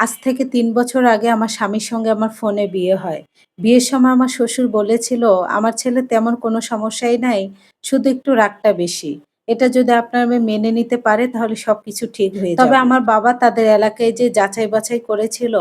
আজ থেকে তিন বছর আগে আমার স্বামীর সঙ্গে আমার ফোনে বিয়ে হয়। বিয়ের সময় আমার শ্বশুর বলেছিল আমার ছেলে তেমন কোনো সমস্যাই নাই শুধু একটু রাগটা বেশি। এটা যদি আপনার মেয়ে মেনে নিতে পারে তাহলে সবকিছু ঠিক হয়ে তবে আমার বাবা তাদের এলাকায় যে যাচাই বাছাই করেছিল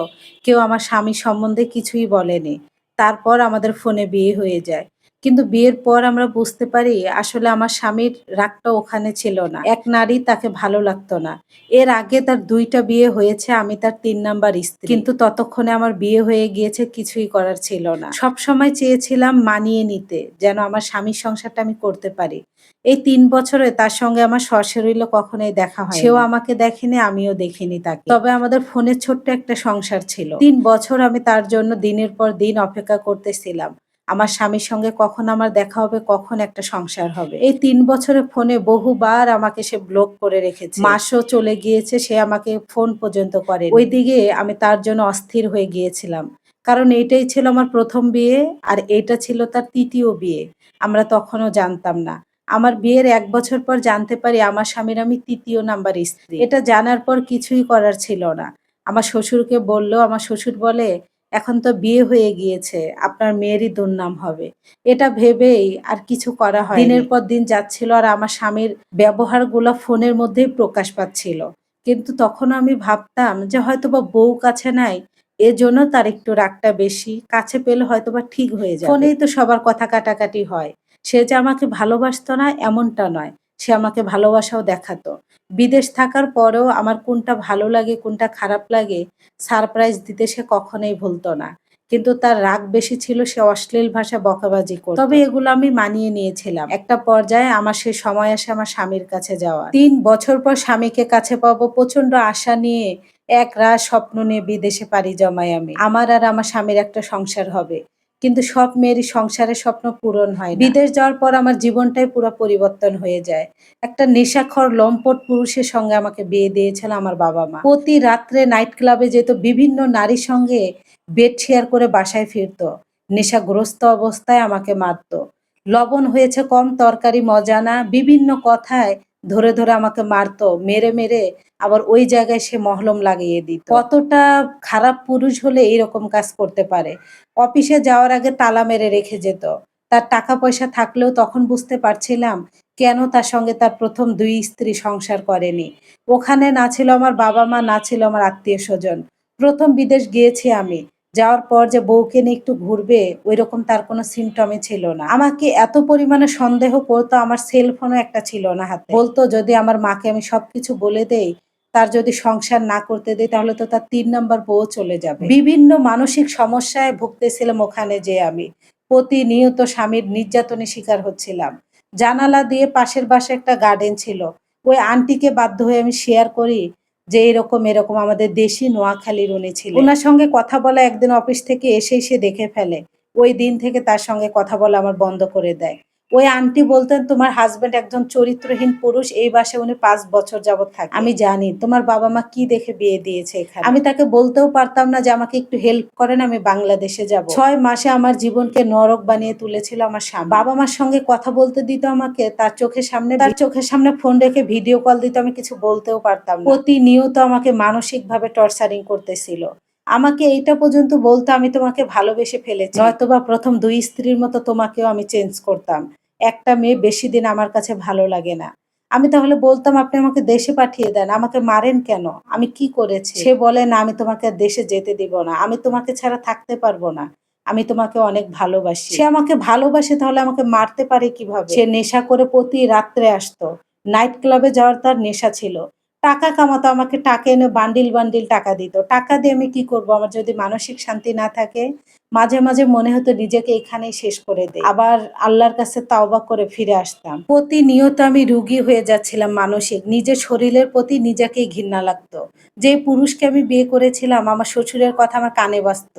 কেউ আমার স্বামী সম্বন্ধে কিছুই বলেনি। তারপর আমাদের ফোনে বিয়ে হয়ে যায়। কিন্তু বিয়ের পর আমরা বুঝতে পারি আসলে আমার স্বামীর রাগটা ওখানে ছিল না। এক নারী তাকে ভালো লাগতো না। এর আগে তার দুইটা বিয়ে হয়েছে, আমি তার তিন নাম্বার স্ত্রী। কিন্তু ততক্ষণে আমার বিয়ে হয়ে গিয়েছে, কিছুই করার ছিল না। সব সময় চেয়েছিলাম মানিয়ে নিতে, যেন আমার স্বামীর সংসারটা আমি করতে পারি। এই তিন বছরে তার সঙ্গে আমার সশরীরও কখনোই দেখা হয় সেও আমাকে দেখেনি, আমিও দেখিনি তাকে। তবে আমাদের ফোনের ছোট্ট একটা সংসার ছিল। তিন বছর আমি তার জন্য দিনের পর দিন অপেক্ষা করতেছিলাম। আমার স্বামীর সঙ্গে কখন আমার দেখা হবে, কখন একটা সংসার হবে। এই তিন বছরে ফোনে বহুবার আমাকে সে ব্লক করে রেখেছে। মাসও চলে গিয়েছে, সে আমাকে ফোন পর্যন্ত করে ওইদিকে আমি তার জন্য অস্থির হয়ে গিয়েছিলাম। কারণ এইটাই ছিল আমার প্রথম বিয়ে, আর এটা ছিল তার তৃতীয় বিয়ে। আমরা তখনও জানতাম না। আমার বিয়ের এক বছর পর জানতে পারি আমার স্বামীর আমি তৃতীয় নাম্বার স্ত্রী। এটা জানার পর কিছুই করার ছিল না। আমার শ্বশুরকে বলল, আমার শ্বশুর বলে এখন তো বিয়ে হয়ে গিয়েছে আপনার মেয়েরই দুর্নাম হবে। এটা ভেবেই আর কিছু করা হয় দিনের পর দিন যাচ্ছিল আর আমার স্বামীর ব্যবহারগুলো ফোনের মধ্যেই প্রকাশ পাচ্ছিল। কিন্তু তখন আমি ভাবতাম যে হয়তো বা বউ কাছে নাই এজন্য তার একটু রাগটা বেশি কাছে পেলে হয়তো বা ঠিক হয়ে যায় ফোনেই তো সবার কথা কাটাকাটি হয়। সে যে আমাকে ভালোবাসতো না এমনটা নয়। সে আমাকে ভালোবাসাও দেখাতো। বিদেশ থাকার পরেও আমার কোনটা ভালো লাগে, কোনটা খারাপ লাগে, সারপ্রাইজ দিতে সে কখনোই ভুলতো না। কিন্তু তার রাগ বেশি ছিল, সে অশ্লীল ভাষা বকাবাজি করত। তবে এগুলো আমি মানিয়ে নিয়েছিলাম। একটা পর্যায়ে আমার সে সময় আসে আমার স্বামীর কাছে যাওয়া তিন বছর পর স্বামীকে কাছে পাবো প্রচণ্ড আশা নিয়ে এক রাত স্বপ্ন নিয়ে বিদেশে পাড়ি জমাই আমি। আমার আর আমার স্বামীর একটা সংসার হবে। কিন্তু সব মেয়েরই সংসারের স্বপ্ন পূরণ হয়। বিদেশ যাওয়ার পর আমার জীবনটাই পুরো পরিবর্তন হয়ে যায়। একটা নেশাখর লম্পট পুরুষের সঙ্গে আমাকে বিয়ে দিয়েছিল আমার বাবা মা। প্রতি রাত্রে নাইট ক্লাবে যেত বিভিন্ন নারীর সঙ্গে বেড শেয়ার করে বাসায় ফিরতো। নেশাগ্রস্ত অবস্থায় আমাকে মারতো। লবণ হয়েছে কম তরকারি মজা না বিভিন্ন কথায় ধরে ধরে আমাকে মারতো, মেরে মেরে আবার ওই জায়গায় সে মহলম লাগিয়ে দিত। কতটা খারাপ পুরুষ হলে এরকম কাজ করতে পারে? অফিসে যাওয়ার আগে তালা মেরে রেখে যেত। তার টাকা পয়সা থাকলেও তখন বুঝতে পারছিলাম কেন তার সঙ্গে তার প্রথম দুই স্ত্রী সংসার করেনি। ওখানে না ছিল আমার বাবা মা, না ছিল আমার আত্মীয় স্বজন। প্রথম বিদেশ গিয়েছি আমি। যাওয়ার পর যে বউকে নিয়ে একটু ঘুরবে ওই রকম তার কোনো সিমটমে ছিল না। আমাকে এত পরিমাণে সন্দেহ করতো, আমার সেলফোনও একটা ছিল না হাতে। বলতো, যদি আমার মাকে আমি সবকিছু বলে দেই, তার যদি সংসার না করতে দেয় তাহলে তো তার তিন নম্বর বউ চলে যাবে। বিভিন্ন মানসিক সমস্যায় ভুগতেছিলাম ওখানে যে আমি। প্রতিনিয়ত স্বামীর নির্যাতনের শিকার হচ্ছিলাম। জানালা দিয়ে পাশের বাসে একটা গার্ডেন ছিল। ওই আন্টিকে বাধ্য হয়ে আমি শেয়ার করি যে এরকম এরকম আমাদের দেশি নোয়াখালীর উনি ছিল ওনার সঙ্গে কথা বলা একদিন অফিস থেকে এসে এসে দেখে ফেলে। ওই দিন থেকে তার সঙ্গে কথা বলা আমার বন্ধ করে দেয়। ওই আন্টি বলতেন, তোমার হাজবেন্ড একজন চরিত্রহীন পুরুষ, এই বাসে উনি পাঁচ বছর যাবৎ থাকে। আমি জানি, তোমার বাবা মা কি দেখে বিয়ে দিয়েছে এখানে? আমি তাকে বলতেও পারতাম না যে আমাকে একটু হেল্প করেন, আমি বাংলাদেশে যাব। ছয় মাসে আমার জীবনকে নরক বানিয়ে তুলেছিল আমার স্বামী। বাবা মার সঙ্গে কথা বলতে দিত আমাকে, তার চোখের সামনে, তার চোখের সামনে ফোন রেখে ভিডিও কল দিত, আমি কিছু বলতেও পারতাম প্রতিনিয়ত আমাকে মানসিক ভাবে টর্চারিং করতেছিল। আমাকে এইটা পর্যন্ত বলতো আমি তোমাকে ভালোবেসে ফেলেছি। নয়তোবা প্রথম দুই স্ত্রীর মতো তোমাকেও আমি চেঞ্জ করতাম। একটা মেয়ে বেশি দিন আমার কাছে ভালো লাগে না। আমি তাহলে বলতাম, আপনি আমাকে দেশে পাঠিয়ে দেন। আমাকে মারেন কেন? আমি কি করেছি? সে বলে, না, আমি তোমাকে দেশে যেতে দিব না। আমি তোমাকে ছাড়া থাকতে পারব না। আমি তোমাকে অনেক ভালোবাসি। সে আমাকে ভালোবাসে, তাহলে আমাকে মারতে পারে কীভাবে? সে নেশা করে প্রতি রাত্রে আসতো। নাইট ক্লাবে যাওয়ার তার নেশা ছিল। টাকা কামাতো, আমাকে টাকা এনে বান্ডিল বান্ডিল টাকা দিত। টাকা দিয়ে আমি কি করব? আমার যদি মানসিক শান্তি না থাকে, মাঝে মাঝে মনে হতো নিজেকে এখানেই শেষ করে দেয় আবার আল্লাহর কাছে তাওবা করে ফিরে আসতাম। প্রতিনিয়ত আমি রুগী হয়ে যাচ্ছিলাম মানসিক। নিজের শরীরের প্রতি নিজেকেই ঘৃণা লাগতো। যে পুরুষকে আমি বিয়ে করেছিলাম, আমার শ্বশুরের কথা আমার কানে বাজত।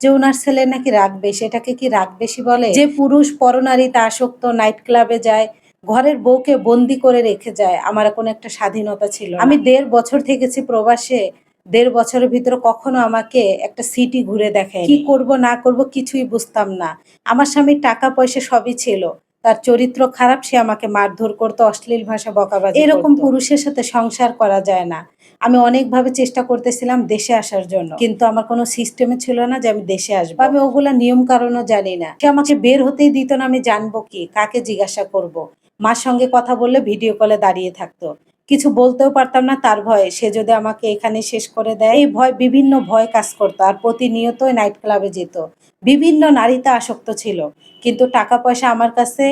যে ওনার ছেলে নাকি রাগ বেশি, এটাকে কি রাগ বেশি বলে? যে পুরুষ পরনারীতে আসক্ত নাইট ক্লাবে যায় ঘরের বউকে বন্দি করে রেখে যায় আমার কোনো একটা স্বাধীনতা ছিল আমি দেড় বছর থেকেছি প্রবাসে দেড় বছরের ভিতরে কখনো আমাকে একটা সিটি ঘুরে দেখে কি করব না করব কিছুই বুঝতাম না। আমার স্বামীর টাকা পয়সা সবই ছিল। তার চরিত্র খারাপ সে আমাকে মারধর করতো অশ্লীল ভাষা বকাবাজি এরকম পুরুষের সাথে সংসার করা যায় না। আমি অনেকভাবে চেষ্টা করতেছিলাম দেশে আসার জন্য। কিন্তু আমার কোনো সিস্টেমে ছিল না যে আমি দেশে আসব। আমি ওগুলা নিয়ম কারণও জানি না। সে আমাকে বের হতেই দিত না আমি জানব কি কাকে জিজ্ঞাসা করব। মার সঙ্গে কথা বললে ভিডিও কলে দাঁড়িয়ে থাকতো। কিছু বলতেও পারতাম না, তার ভয়ে। সে যদি আমাকে এখানে শেষ করে দেয়, এই ভয়, বিভিন্ন ভয় কাজ করতো আর প্রতিনিয়ত নাইট ক্লাবে যেত। বিভিন্ন নারীতে আসক্ত ছিল, কিন্তু টাকা পয়সা আমার কাছে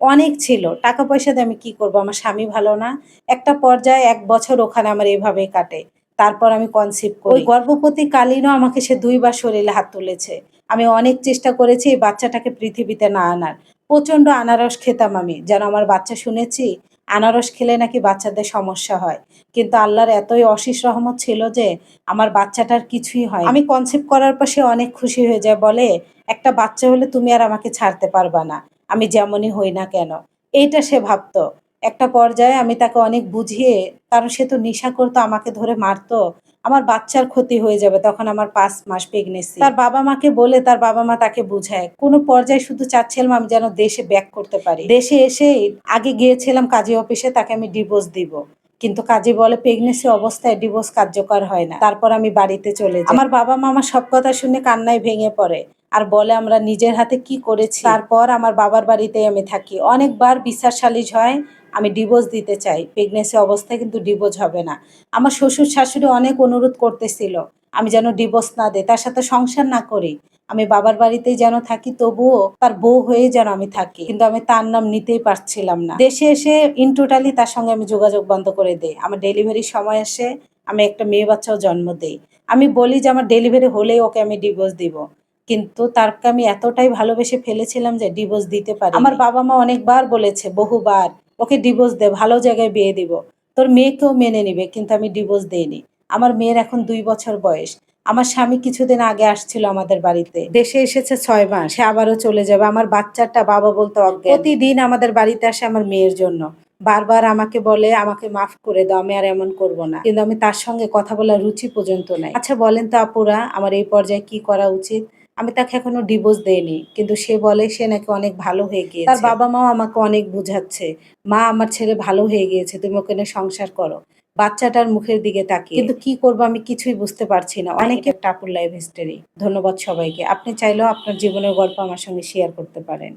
অনেক ছিল। টাকা পয়সা দিয়ে আমি কি করব? আমার স্বামী ভালো না। একটা পর্যায়ে এক বছর ওখানে আমার এভাবেই কাটে। তারপর আমি কনসিভ করি। গর্ভবতী কালীনও আমাকে সে দুইবার শরীরে হাত তুলেছে। আমি অনেক চেষ্টা করেছি এই বাচ্চাটাকে পৃথিবীতে না আনার। প্রচণ্ড আনারস খেতাম আমি। যেন আমার বাচ্চা শুনেছি, আনারস খেলে নাকি বাচ্চাদের সমস্যা হয়। কিন্তু আল্লাহর এতই অশিস রহমত ছিল যে, আমার বাচ্চাটার কিছুই হয় আমি কনসেপ্ট করার পর সে অনেক খুশি হয়ে যায়, বলে, একটা বাচ্চা হলে তুমি আর আমাকে ছাড়তে পারবা না। আমি যেমনই হই না কেন? এইটা সে ভাবতো। একটা পর্যায়ে আমি তাকে অনেক বুঝিয়ে, কারণ সে তো নেশা করতো, আমাকে ধরে মারতো আমার বাচ্চার ক্ষতি হয়ে যাবে, তখন আমার পাঁচ মাস প্রেগনেন্সি তার বাবা মাকে বলে, তার বাবা মা তাকে বুঝায়, কোনো পর্যায়ে শুধু চাচ্ছিলাম আমি যেন দেশে ব্যাক করতে পারি। দেশে এসে আগে গিয়েছিলাম কাজী অফিসে, তাকে আমি ডিভোর্স দিব। কিন্তু কাজী বলে প্রেগনেন্সি অবস্থায় ডিভোর্স কার্যকর হয় না। তারপর আমি বাড়িতে চলে যাই। আমার বাবা মা আমার সব কথা শুনে কান্নায় ভেঙে পড়ে আর বলে, আমরা নিজের হাতে কি করেছি? তারপর আমার বাবার বাড়িতেই আমি থাকি। অনেকবার বিচার সালিশ হয় আমি ডিভোর্স দিতে চাই প্রেগনেন্সি অবস্থায় কিন্তু ডিভোর্স হবে না। আমার শ্বশুর শাশুড়ি অনেক অনুরোধ করতেছিল, আমি যেন ডিভোর্স না দেই, তার সাথে সংসার না করি। আমি বাবার বাড়িতেই যেন থাকি, তবুও তার বউ হয়ে যেন আমি থাকি। কিন্তু আমি তার নাম নিতেই পারছিলাম না। দেশে এসে ইন টোটালি তার সঙ্গে আমি যোগাযোগ বন্ধ করে দেই। আমার ডেলিভারির সময় এসে আমি একটা মেয়ে বাচ্চাও জন্ম দেই। আমি বলি যে আমার ডেলিভারি হলেই ওকে আমি ডিভোর্স দিব। কিন্তু তারকে আমি এতটাই ভালোবেসে ফেলেছিলাম যে ডিভোর্স দিতে পারি আমার বাবা মা অনেকবার বলেছে, বহুবার ওকে ডিভোর্স দে, ভালো জায়গায় বিয়ে দিব। তোর মেয়েকেও মেনে নিবে, কিন্তু আমি ডিভোর্স দেইনি। আমার মেয়ের এখন দুই বছর বয়স। আমার স্বামী কিছুদিন আগে আসছিল আমাদের বাড়িতে। দেশে এসেছে ছয় মাস, সে আবারও চলে যাবে। আমার বাচ্চাটা বাবা বলতে অজ্ঞান। প্রতিদিন আমাদের বাড়িতে আসে আমার মেয়ের জন্য। বারবার আমাকে বলে, আমাকে মাফ করে দাও, আমি আর এমন করব না। কিন্তু আমি তার সঙ্গে কথা বলার রুচি পর্যন্ত নাই। আচ্ছা বলেন তো আপুরা, আমার এই পর্যায়ে কি করা উচিত? আমি তাকে এখনও ডিভোর্স দেয়নি কিন্তু সে বলে সে নাকি অনেক ভালো হয়ে গিয়েছে। তার বাবা মাও আমাকে অনেক বুঝাচ্ছে। মা, আমার ছেলে ভালো হয়ে গিয়েছে, তুমি ওখানে সংসার করো। বাচ্চাটার মুখের দিকে তাকিয়ে। কিন্তু কি করব আমি কিছুই বুঝতে পারছি না। অনেকে টাপুর লাইফ হিস্টোরি ধন্যবাদ সবাইকে। আপনি চাইলেও আপনার জীবনের গল্প আমার সঙ্গে শেয়ার করতে পারেন।